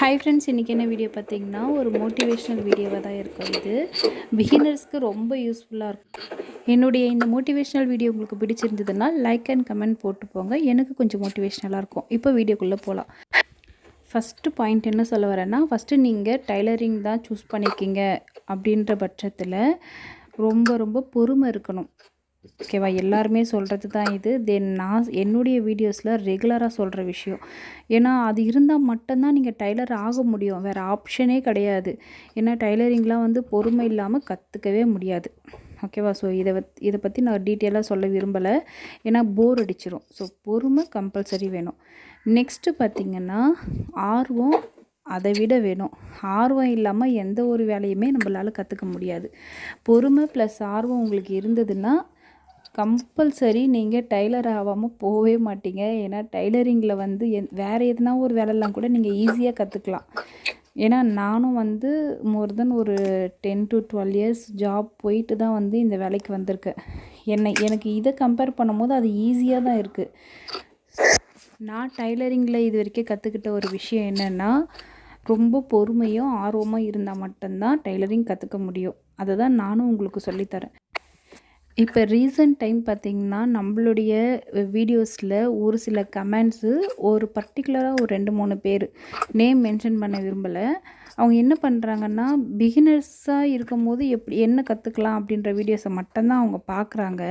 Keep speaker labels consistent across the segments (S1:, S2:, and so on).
S1: Hi friends இன்றைக்கி என்ன video பார்த்தீங்கன்னா ஒரு மோட்டிவேஷ்னல் வீடியோவாக தான் இருக்கும் இது. பிகினர்ஸ்க்கு ரொம்ப யூஸ்ஃபுல்லாக இருக்கும். என்னுடைய இந்த மோட்டிவேஷ்னல் வீடியோ உங்களுக்கு பிடிச்சிருந்ததுன்னா லைக் அண்ட் கமெண்ட் போட்டு போங்க. எனக்கு கொஞ்சம் மோட்டிவேஷ்னலாக இருக்கும். இப்போ வீடியோக்குள்ளே போகலாம் ஃபஸ்ட்டு பாயிண்ட் என்ன சொல்ல வரேன்னா ஃபஸ்ட்டு நீங்கள் டைலரிங் தான் சூஸ் பண்ணியிருக்கீங்க அப்படின்ற பட்சத்தில் ரொம்ப ரொம்ப பொறுமை இருக்கணும். ஓகேவா? எல்லாருமே சொல்கிறது தான் இது. தென் நான் என்னுடைய வீடியோஸில் ரெகுலராக சொல்கிற விஷயம். ஏன்னா அது இருந்தால் மட்டும்தான் நீங்கள் டைலர் ஆக முடியும். வேறு ஆப்ஷனே கிடையாது. ஏன்னா டைலரிங்லாம் வந்து பொறுமை இல்லாமல் கற்றுக்கவே முடியாது. ஓகேவா? ஸோ இதை வத் இதை பற்றி நான் டீட்டெயிலாக சொல்ல விரும்பலை. ஏன்னா போர் அடிச்சிரும். ஸோ பொறுமை கம்பல்சரி வேணும். நெக்ஸ்ட்டு பார்த்திங்கன்னா ஆர்வம் அதை விட வேணும். ஆர்வம் இல்லாமல் எந்த ஒரு வேலையுமே நம்மளால் கற்றுக்க முடியாது. பொறுமை ப்ளஸ் ஆர்வம் உங்களுக்கு இருந்ததுன்னா கம்பல்சரி நீங்கள் டைலர் ஆகாமல் போகவே மாட்டீங்க. ஏன்னா டைலரிங்கில் வந்து என் வேறு எதுனா ஒரு வேலைலாம் கூட நீங்கள் ஈஸியாக கற்றுக்கலாம் ஏன்னா நானும் வந்து மோர் தென் ஒரு ten to twelve years job போயிட்டு தான் வந்து இந்த வேலைக்கு வந்திருக்கேன். என்னை எனக்கு இதை கம்பேர் பண்ணும்போது அது ஈஸியாக தான் இருக்குது நான் டைலரிங்கில் இது வரைக்கும் கற்றுக்கிட்ட ஒரு விஷயம் என்னென்னா ரொம்ப பொறுமையும் ஆர்வமாக இருந்தால் மட்டும்தான் டைலரிங் கற்றுக்க முடியும். அதை தான் நானும் உங்களுக்கு சொல்லித்தரேன் இப்போ ரீசன்ட் டைம் பார்த்திங்கன்னா நம்மளுடைய வீடியோஸில் ஒரு சில கமெண்ட்ஸு ஒரு பர்டிகுலராக ஒரு ரெண்டு மூணு பேர் நேம் மென்ஷன் பண்ண விரும்பலை. அவங்க என்ன பண்ணுறாங்கன்னா பிகினர்ஸாக இருக்கும் போது எப்படி என்ன கற்றுக்கலாம் அப்படின்ற வீடியோஸை மட்டும்தான் அவங்க பார்க்குறாங்க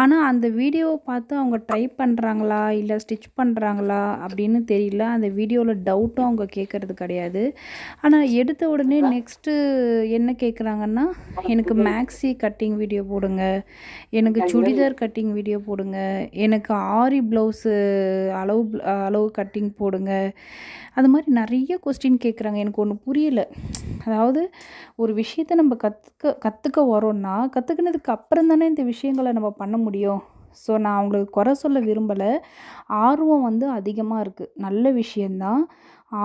S1: ஆனால் அந்த வீடியோவை பார்த்து அவங்க ட்ரை பண்ணுறாங்களா இல்லை ஸ்டிச் பண்ணுறாங்களா அப்படின்னு தெரியல. அந்த வீடியோவில் டவுட்டும் அவங்க கேட்குறது கிடையாது. ஆனால் எடுத்த உடனே நெக்ஸ்ட்டு என்ன கேட்குறாங்கன்னா எனக்கு மேக்ஸி கட்டிங் வீடியோ போடுங்க. எனக்கு சுடிதார் கட்டிங் வீடியோ போடுங்க. எனக்கு ஆரி ப்ளவுஸு அளவு அளவு கட்டிங் போடுங்க. அது மாதிரி நிறைய கொஸ்டின் கேட்குறாங்க எனக்கு ஒன்று புரியலை. அதாவது ஒரு விஷயத்தை நம்ம கற்றுக்க கற்றுக்க வரோன்னா கற்றுக்கினதுக்கு அப்புறம் தானே இந்த விஷயங்களை நம்ம பண்ண முடியும். ஸோ நான் அவங்களுக்கு குறை சொல்ல விரும்பலை. ஆர்வம் வந்து அதிகமாக இருக்குது நல்ல விஷயந்தான்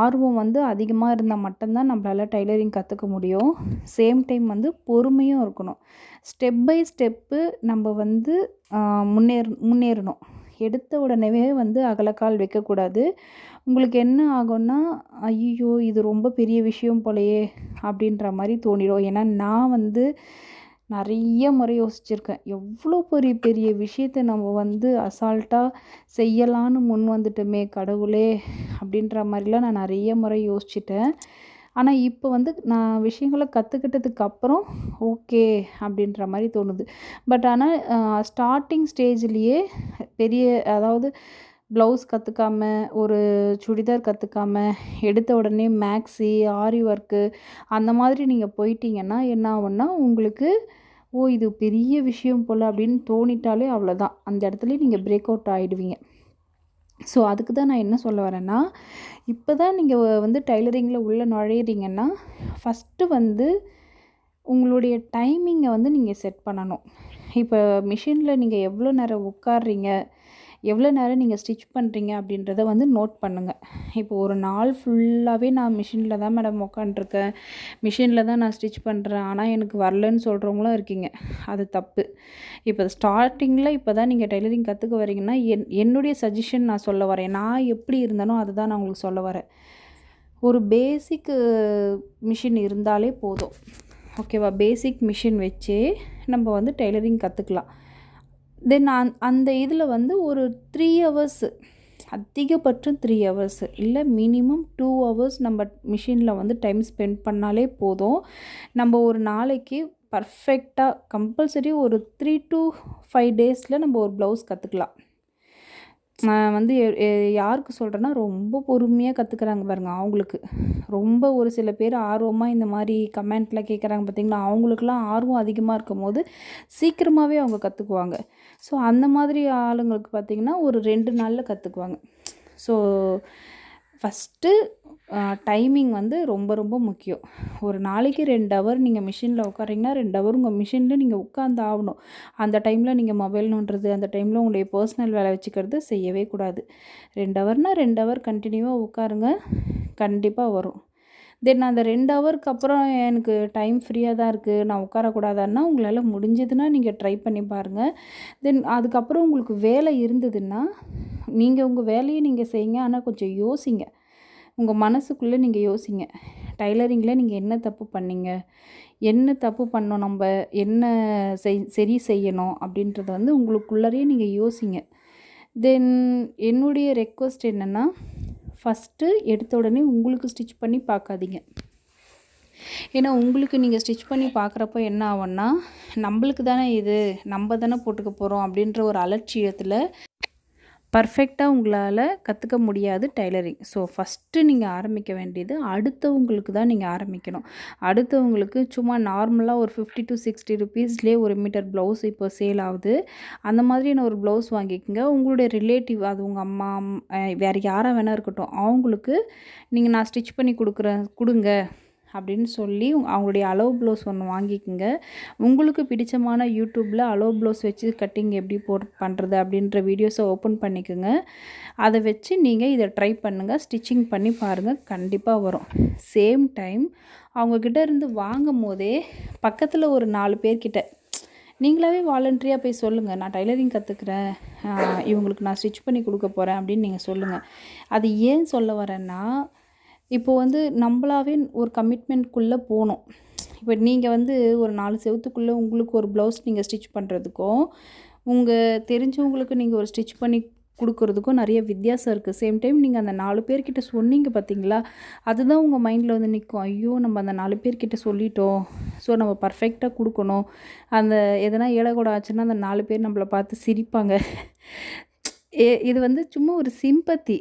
S1: ஆர்வம் வந்து அதிகமாக இருந்தால் மட்டும்தான் நம்மளால் டைலரிங் கற்றுக்க முடியும். சேம் டைம் வந்து பொறுமையும் இருக்கணும். ஸ்டெப் பை ஸ்டெப்பு நம்ம வந்து முன்னேற முன்னேறணும். எடுத்த உடனே வந்து அகலக்கால் வைக்கக்கூடாது. உங்களுக்கு என்ன ஆகும்னா ஐயோ இது ரொம்ப பெரிய விஷயம் போலையே அப்படின்ற மாதிரி தோணிடும். ஏன்னா நான் வந்து நிறைய முறை யோசிச்சிருக்கேன். எவ்வளோ பெரிய பெரிய விஷயத்த நம்ம வந்து அசால்ட்டாக செய்யலான்னு முன் வந்துட்டோமே கடவுளே அப்படின்ற மாதிரிலாம் நான் நிறைய முறை யோசிச்சிட்டேன். ஆனால் இப்போ வந்து நான் விஷயங்களை கற்றுக்கிட்டதுக்கு அப்புறம் ஓகே அப்படின்ற மாதிரி தோணுது. பட் ஆனால் ஸ்டார்டிங் ஸ்டேஜ்லேயே பெரிய அதாவது ப்ளவுஸ் கற்றுக்காம ஒரு சுடிதார் கற்றுக்காம எடுத்த உடனே மேக்ஸி ஆரி ஒர்க்கு அந்த மாதிரி நீங்கள் போயிட்டீங்கன்னா என்ன ஆகும்னா உங்களுக்கு ஓ இது பெரிய விஷயம் போல் அப்படின்னு தோணிட்டாலே அவ்வளோதான் அந்த இடத்துல நீங்கள் பிரேக் அவுட் ஆகிடுவீங்க ஸோ அதுக்கு தான் நான் என்ன சொல்ல வரேன்னா இப்போ தான் நீங்கள் வந்து டைலரிங்கில் உள்ளே நுழையிறீங்கன்னா ஃபஸ்ட்டு வந்து உங்களுடைய டைமிங்கை வந்து நீங்கள் செட் பண்ணணும். இப்போ மிஷினில் நீங்கள் எவ்வளோ நேரம் உட்காடுறீங்க எவ்வளோ நேரம் நீங்கள் ஸ்டிச் பண்ணுறீங்க அப்படின்றத வந்து நோட் பண்ணுங்கள் இப்போ ஒரு நாள் ஃபுல்லாகவே நான் மிஷினில் தான் மேடம் உக்காண்ட்ருக்கேன் மிஷினில் தான் நான் ஸ்டிச் பண்ணுறேன் ஆனால் எனக்கு வரலன்னு சொல்கிறவங்களும் இருக்கீங்க. அது தப்பு. இப்போ ஸ்டார்டிங்கில் இப்போ தான் நீங்கள் டெய்லரிங் கற்றுக்க வரீங்கன்னா என் என்னுடைய சஜஷன் நான் சொல்ல வரேன். நான் எப்படி இருந்தனோ அதுதான் நான் உங்களுக்கு சொல்ல வரேன். ஒரு பேசிக்கு மிஷின் இருந்தாலே போதும். ஓகேவா பேசிக் மிஷின் வச்சே நம்ம வந்து டெய்லரிங் கற்றுக்கலாம் தென் அந் அந்த இதில் வந்து ஒரு த்ரீ ஹவர்ஸு அதிகபட்சம் த்ரீ ஹவர்ஸு இல்லை மினிமம் டூ ஹவர்ஸ் நம்ம மிஷினில் வந்து டைம் ஸ்பெண்ட் பண்ணாலே போதும். நம்ம ஒரு நாளைக்கு பர்ஃபெக்டாக கம்பல்சரி ஒரு த்ரீ டு ஃபைவ் டேஸில் நம்ம ஒரு ப்ளவுஸ் கற்றுக்கலாம் வந்து யாருக்கு சொல்கிறேன்னா ரொம்ப பொறுமையாக கற்றுக்குறாங்க பாருங்கள் அவங்களுக்கு. ரொம்ப ஒரு சில பேர் ஆர்வமாக இந்த மாதிரி கமெண்ட்டில் கேட்குறாங்க பார்த்திங்களா அவங்களுக்குலாம் ஆர்வம் அதிகமாக இருக்கும் போது சீக்கிரமாகவே அவங்க கற்றுக்குவாங்க ஸோ அந்த மாதிரி ஆளுங்களுக்கு பார்த்திங்கன்னா ஒரு ரெண்டு நாளில் கற்றுக்குவாங்க ஸோ ஃபஸ்ட்டு டைமிங் வந்து ரொம்ப ரொம்ப முக்கியம். ஒரு நாளைக்கு ரெண்டு ஹவர் நீங்கள் மிஷினில் உட்காரிங்கன்னா ரெண்டு ஹவர் உங்கள் மிஷினில் நீங்கள் உட்காந்து ஆகணும் அந்த டைமில் நீங்கள் மொபைல் நோண்டுறது அந்த டைமில் உங்களுடைய பர்சனல் வேலை வச்சுக்கிறது செய்யவே கூடாது. ரெண்டு ஹவர்னால் ரெண்டு ஹவர் கண்டினியூவாக உட்காருங்க கண்டிப்பாக வரும். தென் அந்த ரெண்டு ஹவருக்கு அப்புறம் எனக்கு டைம் ஃப்ரீயாக தான் இருக்குது நான் உட்காரக்கூடாதான்னா உங்களால் முடிஞ்சதுன்னா நீங்கள் ட்ரை பண்ணி பாருங்கள் தென் அதுக்கப்புறம் உங்களுக்கு வேலை இருந்ததுன்னா நீங்கள் உங்கள் வேலையை நீங்கள் செய்யுங்க. ஆனால் கொஞ்சம் யோசிங்க. உங்கள் மனசுக்குள்ளே நீங்கள் யோசிங்க. டைலரிங்கில் நீங்கள் என்ன தப்பு பண்ணீங்க? என்ன தப்பு பண்ணோம் நம்ம? என்ன செய் சரி செய்யணும்? அப்படின்றத வந்து உங்களுக்குள்ளரே நீங்கள் யோசிங்க. தென் என்னுடைய ரெக்வஸ்ட் என்னென்னா ஃபஸ்ட்டு எடுத்த உடனே உங்களுக்கு ஸ்டிச் பண்ணி பார்க்காதீங்க. ஏன்னா உங்களுக்கு நீங்கள் ஸ்டிச் பண்ணி பார்க்குறப்போ என்ன ஆகும்னா நம்மளுக்கு தானே இது நம்ம தானே போட்டுக்க போகிறோம் அப்படின்ற ஒரு அலட்சியத்தில் பர்ஃபெக்டாக உங்களால் கற்றுக்க முடியாது டைலரிங் ஸோ ஃபஸ்ட்டு நீங்கள் ஆரம்பிக்க வேண்டியது அடுத்தவங்களுக்கு தான் நீங்கள் ஆரம்பிக்கணும். அடுத்தவங்களுக்கு சும்மா நார்மலாக ஒரு ஃபிஃப்டி டு சிக்ஸ்டி ருபீஸ்லேயே ஒரு மீட்டர் ப்ளவுஸ் இப்போ சேல் ஆகுது. அந்த மாதிரியான ஒரு ப்ளவுஸ் வாங்கிக்கோங்க. உங்களுடைய ரிலேட்டிவ் அது உங்கள் அம்மா வேறு யாராக வேணால் இருக்கட்டும் அவங்களுக்கு நீங்கள் நான் ஸ்டிச் பண்ணி கொடுக்குறேன் கொடுங்க. அப்படின்னு சொல்லி அவங்களுடைய அலோ ப்ளவுஸ் ஒன்று வாங்கிக்கோங்க. உங்களுக்கு பிடிச்சமான யூடியூப்பில் அலோ ப்ளவுஸ் வச்சு கட்டிங் எப்படி போட் பண்ணுறது அப்படின்ற வீடியோஸை ஓப்பன் பண்ணிக்கோங்க. அதை வச்சு நீங்கள் இதை ட்ரை பண்ணுங்கள் ஸ்டிச்சிங் பண்ணி பாருங்கள் கண்டிப்பாக வரும். சேம் டைம் அவங்கக்கிட்ட இருந்து வாங்கும் போதே பக்கத்தில் ஒரு நாலு பேர்கிட்ட நீங்களாவே வாலண்டரியாக போய் சொல்லுங்கள் நான் டைலரிங் கற்றுக்குறேன் இவங்களுக்கு நான் ஸ்டிச் பண்ணி கொடுக்க போகிறேன் அப்படின்னு நீங்கள் சொல்லுங்கள் அது ஏன் சொல்ல வரேன்னா இப்போது வந்து நம்மளாவே ஒரு கமிட்மெண்ட்குள்ளே போகணும் இப்போ நீங்கள் வந்து ஒரு நாலு செவத்துக்குள்ளே உங்களுக்கு ஒரு ப்ளவுஸ் நீங்கள் ஸ்டிச் பண்ணுறதுக்கும் உங்கள் தெரிஞ்சவங்களுக்கு நீங்கள் ஒரு ஸ்டிச் பண்ணி கொடுக்குறதுக்கும் நிறைய வித்தியாசம் இருக்குது சேம் டைம் நீங்கள் அந்த நாலு பேர்கிட்ட சொன்னீங்க பார்த்தீங்களா அதுதான் உங்கள் மைண்டில் வந்து நிற்கும் ஐயோ நம்ம அந்த நாலு பேர்கிட்ட சொல்லிட்டோம். ஸோ நம்ம பர்ஃபெக்டாக கொடுக்கணும். அந்த எதனா ஏழக்கூட ஆச்சுன்னா அந்த நாலு பேர் நம்மளை பார்த்து சிரிப்பாங்க. ஏ இது வந்து சும்மா ஒரு சிம்பத்தி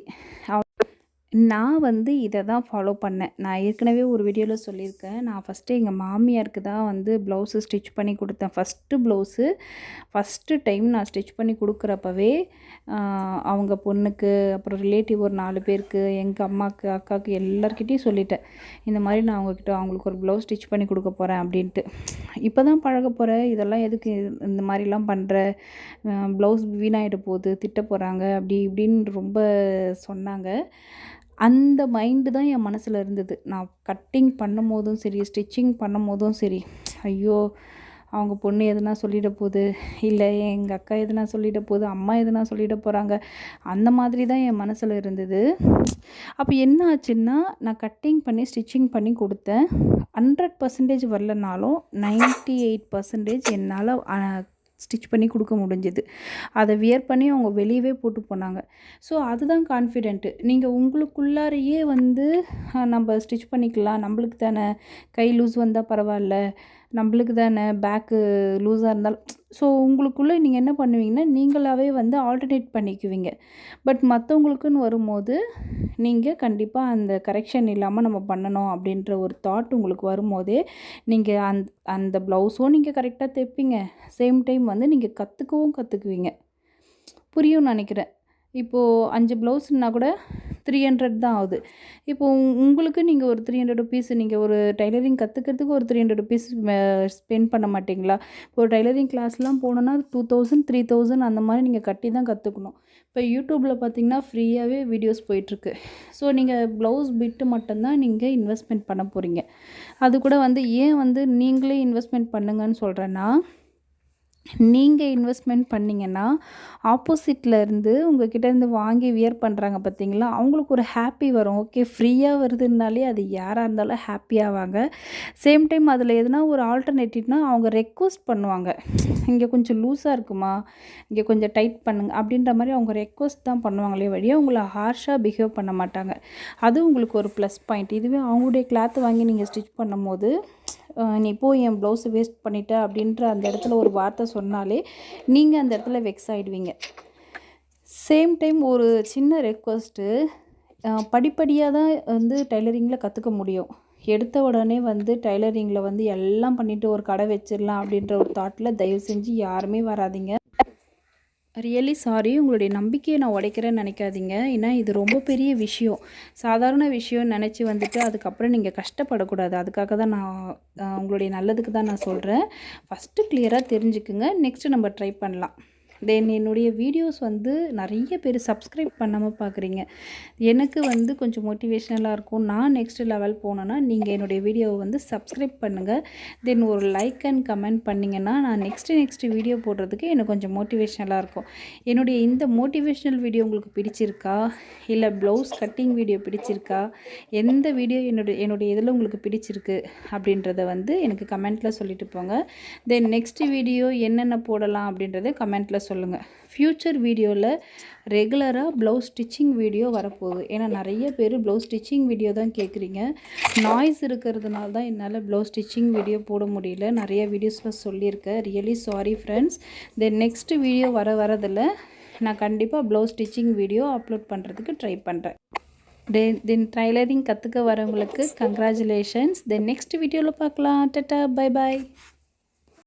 S1: நான் வந்து இதை தான் ஃபாலோ பண்ணேன். நான் ஏற்கனவே ஒரு வீடியோவில் சொல்லியிருக்கேன். நான் ஃபஸ்ட்டு எங்கள் மாமியாருக்கு தான் வந்து ப்ளவுஸு ஸ்டிச் பண்ணி கொடுத்தேன். ஃபஸ்ட்டு ப்ளவுஸு ஃபஸ்ட்டு டைம் நான் ஸ்டிச் பண்ணி கொடுக்குறப்பவே அவங்க பொண்ணுக்கு அப்புறம் ரிலேட்டிவ் ஒரு நாலு பேருக்கு எங்கள் அம்மாவுக்கு அக்காவுக்கு எல்லாருக்கிட்டேயும் சொல்லிட்டேன். இந்த மாதிரி நான் அவங்கக்கிட்ட அவங்களுக்கு ஒரு ப்ளவுஸ் ஸ்டிச் பண்ணி கொடுக்க போகிறேன் அப்படின்ட்டு. இப்போ தான் பழக போகிறேன் இதெல்லாம் எதுக்கு இந்த மாதிரிலாம் பண்ணுற ப்ளவுஸ் வீணாகிட போகுது. திட்ட போகிறாங்க அப்படி இப்படின்னு ரொம்ப சொன்னாங்க. அந்த மைண்டு தான் என் மனசில் இருந்தது. நான் கட்டிங் பண்ணும் போதும் சரி ஸ்டிச்சிங் பண்ணும் போதும் சரி ஐயோ அவங்க பொண்ணு எதுனா சொல்லிட போகுது? இல்லை எங்கள் அக்கா எதுனா சொல்லிட போகுது? அம்மா எதுனா சொல்லிட போகிறாங்க அந்த மாதிரி தான் என் மனசில் இருந்தது. அப்போ என்ன ஆச்சுன்னா நான் கட்டிங் பண்ணி ஸ்டிச்சிங் பண்ணி கொடுத்தேன். ஹண்ட்ரட் பர்சன்டேஜ் வரலனாலும் நைன்ட்டி எயிட் பர்சன்டேஜ் என்னால் ஸ்டிச் பண்ணி கொடுக்க முடிஞ்சுது. அதை வியர் பண்ணி அவங்க வெளியவே போட்டு போனாங்க. ஸோ அதுதான் கான்ஃபிடென்ட்டு நீங்கள் உங்களுக்குள்ளாரையே வந்து நம்ம ஸ்டிச் பண்ணிக்கலாம். நம்மளுக்கு தானே கை லூஸ் வந்தால் பரவாயில்ல. நம்மளுக்கு தானே பேக்கு லூஸாக இருந்தாலும். ஸோ உங்களுக்குள்ளே நீங்கள் என்ன பண்ணுவீங்கன்னா நீங்களாகவே வந்து ஆல்டர்னேட் பண்ணிக்குவீங்க. பட் மற்றவங்களுக்குன்னு வரும்போது நீங்கள் கண்டிப்பாக அந்த கரெக்ஷன் இல்லாமல் நம்ம பண்ணணும் அப்படின்ற ஒரு தாட் உங்களுக்கு வரும்போதே நீங்கள் அந் அந்த ப்ளவுஸும் நீங்கள் கரெக்டாக தைப்பீங்க. சேம் டைம் வந்து நீங்கள் கற்றுக்கவும் கற்றுக்குவீங்க புரியும் நினைக்கிறேன். இப்போது அஞ்சு ப்ளவுஸ்னால் கூட த்ரீ ஹண்ட்ரட் தான் ஆகுது. இப்போ உங்களுக்கு நீங்கள் ஒரு த்ரீ ஹண்ட்ரட் ருபீஸ் நீங்கள் ஒரு டைலரிங் கற்றுக்கிறதுக்கு ஒரு த்ரீ ஹண்ட்ரட் ருபீஸ் ஸ்பெண்ட் பண்ண மாட்டிங்களா? இப்போ ஒரு டைலரிங் கிளாஸ்லாம் போனோன்னா டூ தௌசண்ட் த்ரீ தௌசண்ட் அந்த மாதிரி நீங்கள் கட்டி தான் கற்றுக்கணும் இப்போ யூடியூப்பில் பார்த்தீங்கன்னா ஃப்ரீயாகவே வீடியோஸ் போயிட்டுருக்கு. ஸோ நீங்கள் ப்ளவுஸ் பிட்டு மட்டும்தான் நீங்கள் இன்வெஸ்ட்மெண்ட் பண்ண போகிறீங்க அது கூட வந்து ஏன் வந்து நீங்களே இன்வெஸ்ட்மெண்ட் பண்ணுங்கன்னு சொல்கிறேன்னா நீங்கள் இன்வெஸ்ட்மெண்ட் பண்ணிங்கன்னா ஆப்போசிட்டில் இருந்து உங்ககிட்ட இருந்து வாங்கி வியர் பண்ணுறாங்க பார்த்தீங்களா அவங்களுக்கு ஒரு ஹாப்பி வரும். ஓகே ஃப்ரீயாக வருதுனாலே அது யாராக இருந்தாலும் ஹாப்பியாவாங்க சேம் டைம் அதில் எதுனா ஒரு ஆல்டர்னேட்டிவ்னா அவங்க ரெக்வஸ்ட் பண்ணுவாங்க. இங்கே கொஞ்சம் லூஸாக இருக்குமா? இங்கே கொஞ்சம் டைட் பண்ணுங்க. அப்படின்ற மாதிரி அவங்க ரெக்வஸ்ட் தான் பண்ணுவாங்களே வழியாக உங்களை ஹார்ஷாக பிஹேவ் பண்ண மாட்டாங்க. அது உங்களுக்கு ஒரு ப்ளஸ் பாயிண்ட் இதுவே அவங்களுடைய கிளாத் வாங்கி நீங்கள் ஸ்டிச் பண்ணும்போது நீ போய் என் ப்ளவுஸை வேஸ்ட் பண்ணிட்ட அப்படின்ற அந்த இடத்துல ஒரு வார்த்தை சொன்னாலே நீங்கள் அந்த இடத்துல வெக்ஸ் ஆகிடுவீங்க சேம் டைம் ஒரு சின்ன ரெக்வஸ்ட்டு படிப்படியாக தான் வந்து டைலரிங்கில் கற்றுக்க முடியும். எடுத்த உடனே வந்து டைலரிங்கில் வந்து எல்லாம் பண்ணிவிட்டு ஒரு கடை வச்சிடலாம் அப்படின்ற ஒரு தாட்டில் தயவு செஞ்சு யாருமே வராதீங்க. ரியலி சாரி உங்களுடைய நம்பிக்கையை நான் உடைக்கிறேன்னு நினைக்காதீங்க. ஏன்னா இது ரொம்ப பெரிய விஷயம். சாதாரண விஷயம் நினச்சி வந்துட்டு அதுக்கப்புறம் நீங்கள் கஷ்டப்படக்கூடாது. அதுக்காக தான் நான் உங்களுடைய நல்லதுக்கு தான் நான் சொல்கிறேன் ஃபஸ்ட்டு கிளியராக தெரிஞ்சுக்குங்க. நெக்ஸ்ட்டு நம்ம ட்ரை பண்ணலாம். தென் என்னுடைய வீடியோஸ் வந்து நிறைய பேர் சப்ஸ்கிரைப் பண்ணாமல் பார்க்குறீங்க எனக்கு வந்து கொஞ்சம் மோட்டிவேஷ்னலாக இருக்கும். நான் நெக்ஸ்ட் லெவல் போனேன்னா நீங்கள் என்னுடைய வீடியோவை வந்து சப்ஸ்கிரைப் பண்ணுங்கள் தென் ஒரு லைக் அண்ட் கமெண்ட் பண்ணிங்கன்னா நான் நெக்ஸ்ட்டு நெக்ஸ்ட்டு வீடியோ போடுறதுக்கு எனக்கு கொஞ்சம் மோட்டிவேஷ்னலாக இருக்கும். என்னுடைய இந்த மோட்டிவேஷ்னல் வீடியோ உங்களுக்கு பிடிச்சிருக்கா? இல்லை ப்ளவுஸ் கட்டிங் வீடியோ பிடிச்சிருக்கா? எந்த வீடியோ என்னுடைய என்னுடைய இதில் உங்களுக்கு பிடிச்சிருக்கு அப்படின்றத வந்து எனக்கு கமெண்ட்டில் சொல்லிட்டு போங்க. தென் நெக்ஸ்ட் வீடியோ என்னென்ன போடலாம் அப்படின்றத கமெண்ட்டில் சொல்லுங்கள் ஃப்யூச்சர் வீடியோவில் ரெகுலராக ப்ளவுஸ் ஸ்டிச்சிங் வீடியோ வரப்போகுது. ஏன்னா நிறைய பேர் ப்ளவுஸ் ஸ்டிச்சிங் வீடியோ தான் கேட்குறீங்க நாய்ஸ் இருக்கிறதுனால தான் என்னால் ப்ளவுஸ் ஸ்டிச்சிங் வீடியோ போட முடியல. நிறைய வீடியோஸில் சொல்லியிருக்கேன். Really sorry friends then next video வர வரதில் நான் கண்டிப்பாக ப்ளவுஸ் ஸ்டிச்சிங் வீடியோ அப்லோட் பண்ணுறதுக்கு ட்ரை பண்ணுறேன் தென் தென் ட்ரைலரிங் கற்றுக்க வரவங்களுக்கு கங்க்ராச்சுலேஷன்ஸ் தென் நெக்ஸ்ட் வீடியோவில் பார்க்கலாம். Ta-ta bye bye